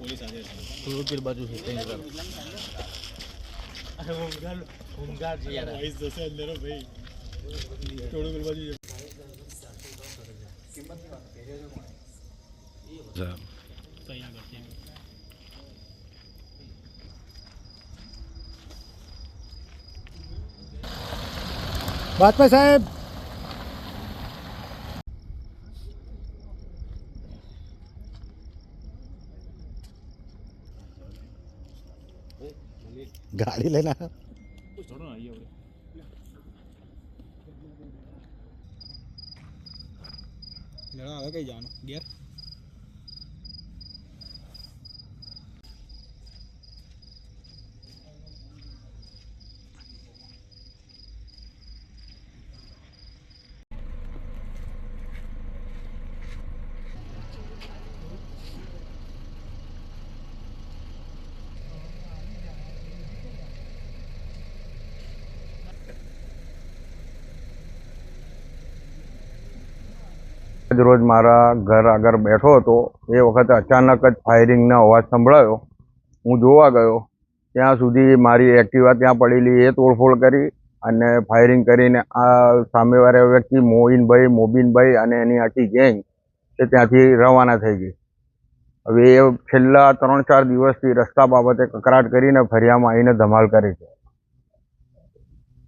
Police આજે છે થોડું પેલી બાજુ છે ત્યાં આગળ. વોઇસ જશે અંદર હો ભાઈ થોડું પેલી બાજુ છે. વાજપેયી સાહેબ ગાડી લઈને આવ્યો. લેવા હવે કઈ જવાનું ઘેર આજ રોજ મારા ઘર આગળ બેઠો હતો, એ વખતે અચાનક જ ફાયરિંગનો અવાજ સંભળાયો. હું જોવા ગયો. ત્યાં સુધી મારી એક્ટિવા ત્યાં પડેલી એ તોડફોડ કરી અને ફાયરિંગ કરીને આ સામેવાળા વ્યક્તિ મોઇનભાઈ મોબીનભાઈ અને એની આખી ગેંગ એ ત્યાંથી રવાના થઈ ગઈ. હવે એ છેલ્લા ત્રણ ચાર દિવસથી રસ્તા બાબતે કકરાટ કરીને ફરિયામાં આવીને ધમાલ કરે છે.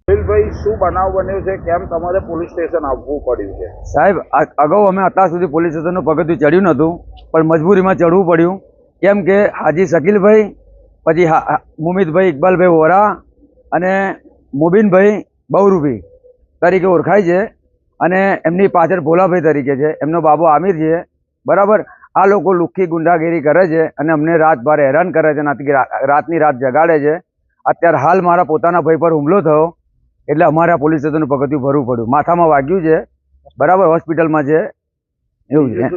સુનિલભાઈ શું બનાવ બન્યો છે? કેમ તમારે પોલીસ સ્ટેશન આવવું પડ્યું છે? સાહેબ અગાઉ અમે અત્યાર સુધી પોલીસ સ્ટેશનનું પગથિયું ચડ્યું નહોતું, પણ મજબૂરીમાં ચડવું પડ્યું. કેમ કે હાજી શકીલભાઈ, પછી મુમિતભાઈ ઇકબાલભાઈ વોરા અને મુબીનભાઈ બહુરૂપી તરીકે ઓળખાય છે અને એમની પાછળ ભોલાભાઈ તરીકે છે. એમનો બાબો આમિર છે. બરાબર? આ લોકો લુખ્ખી ગુંડાગીરી કરે છે અને અમને રાતભર હેરાન કરે છે રાતની રાત જગાડે છે. અત્યારે હાલ મારા પોતાના ભાઈ પર હુમલો થયો. એટલે અમારે પોલીસ સ્ટેશનનું પગથિયું ભરવું પડ્યું. માથામાં વાગ્યું છે. બરાબર હોસ્પિટલમાં છે. એવું છે.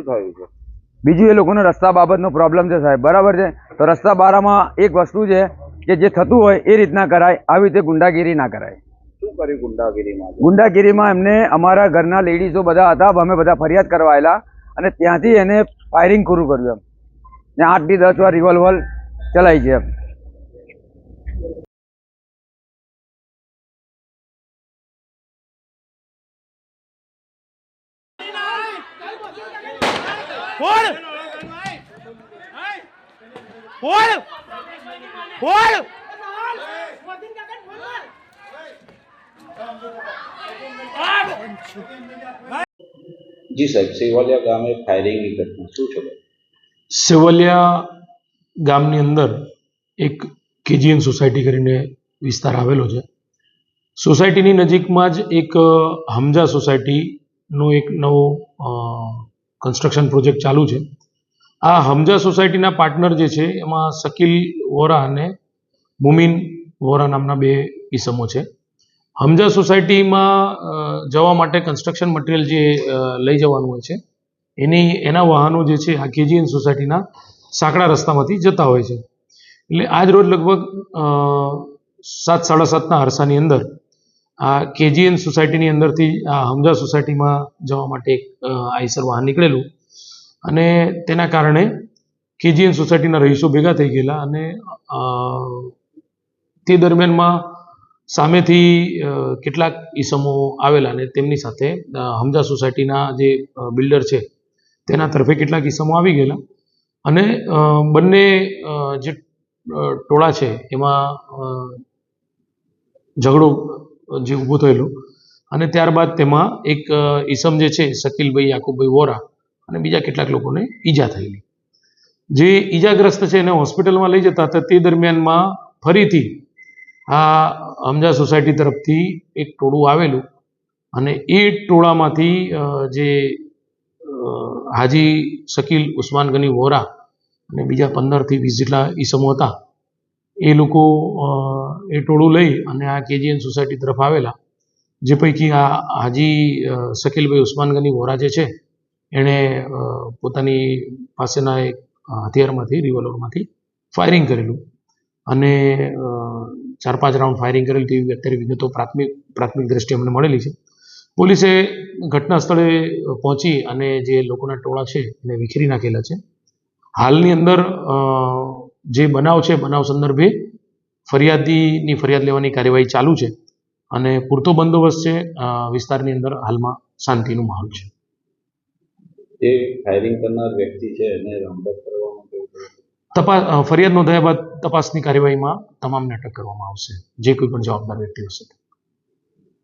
બીજું એ લોકોનો રસ્તા બાબતનો પ્રોબ્લેમ છે સાહેબ. બરાબર છે? તો રસ્તા બારામાં એક વસ્તુ છે કે જે થતું હોય એ રીતના કરાય. આવી રીતે ગુંડાગીરી ના કરાય. શું કર્યું ગુંડાગીરીમાં? ગુંડાગીરીમાં એમને અમારા ઘરના લેડીઝો બધા હતા. અમે બધા ફરિયાદ કરવાયેલા અને ત્યાંથી એને ફાયરિંગ પૂરું કર્યું એમ. ને આઠથી દસ વાર રિવોલ્વર ચલાવી છે એમ. જી સાહેબ સેવાલિયા ગામે ફાયરિંગની ઘટના શું છે? સેવલિયા ગામની અંદર એક કેજીએન સોસાયટી કરીને વિસ્તાર આવેલો છે. સોસાયટીની નજીકમાં જ એક હમજા સોસાયટીનો એક નવો કન્સ્ટ્રક્શન પ્રોજેક્ટ ચાલુ છે. આ હમજા સોસાયટીના પાર્ટનર જે છે, એમાં શકીલ વોરા અને મુમિન વોરા નામના બે ઈસમો છે. હમજા સોસાયટીમાં જવા માટે કન્સ્ટ્રક્શન મટીરિયલ જે લઈ જવાનું હોય છે, એની, એના વાહનો જે છે, આ કેજીએન સોસાયટીના સાંકડા રસ્તામાંથી જતા હોય છે. એટલે આજ રોજ લગભગ સાત, સાડા સાતના અરસાની અંદર કેજીએન સોસાયટીની અંદરથી, આ હમજા સોસાયટીમાં જવા માટે એક આઈસર વાહન નીકળેલું. અને તેના કારણે કેજીએન સોસાયટીના રહીશો ભેગા થઈ ગયેલા અને તે દરમિયાનમાં સામેથી કેટલાક ઈસમો આવેલા અને તેમની સાથે હમઝા સોસાયટીના જે બિલ્ડર છે, તેના તરફે કેટલાક ઈસમો આવી ગયેલા. અને બંને જે ટોળા છે, એમાં ઝઘડો જે ઊભો થયેલો. અને ત્યારબાદ તેમાં એક ઈસમ જે છે, શકીલભાઈ યાકુબભાઈ વોરા અને બીજા કેટલાક લોકોને ઈજા થયેલી. જે ઈજાગ્રસ્ત છે એને હોસ્પિટલમાં લઈ જતા હતા, તે દરમિયાનમાં ફરીથી આ હમજા સોસાયટી તરફથી એક ટોળું આવેલું અને એ ટોળામાંથી જે હાજી શકીલ ઉસ્માન ગની વોરા અને બીજા પંદરથી વીસ જેટલા ઈસમો હતા એ લોકો એ ટોળું લઈ અને આ કેજીએન સોસાયટી તરફ આવેલા. જે પૈકી આ હાજી શકીલભાઈ ઉસ્માન ગની વોરા જે છે, એણે પોતાની પાસેના એક હથિયારમાંથી, રિવોલ્વરમાંથી ફાયરિંગ કરેલું. અને ચાર પાંચ રાઉન્ડ ફાયરિંગ કરેલી તેવી અત્યારે વિગતો પ્રાથમિક પ્રાથમિક દ્રષ્ટિએ અમને મળેલી છે. પોલીસે ઘટના સ્થળે પહોંચી અને જે લોકોના ટોળા છે એને વિખેરી નાખેલા છે. હાલની અંદર જે બનાવ છે બનાવ સંદર્ભે ફરિયાદીની ફરિયાદ લેવાની કાર્યવાહી ચાલુ છે અને પૂરતો બંદોબસ્ત છે વિસ્તારની અંદર હાલમાં શાંતિનો માહોલ છે. જે ફાયરિંગ કરનાર વ્યક્તિ છે એને રાઉન્ડઅપ કરવા માટે તપાસ ફરિયાદ નોંધાયા બાદ તપાસની કાર્યવાહીમાં તમામને અટક કરવામાં આવશે જે કોઈ પણ જવાબદાર વ્યક્તિ હશે.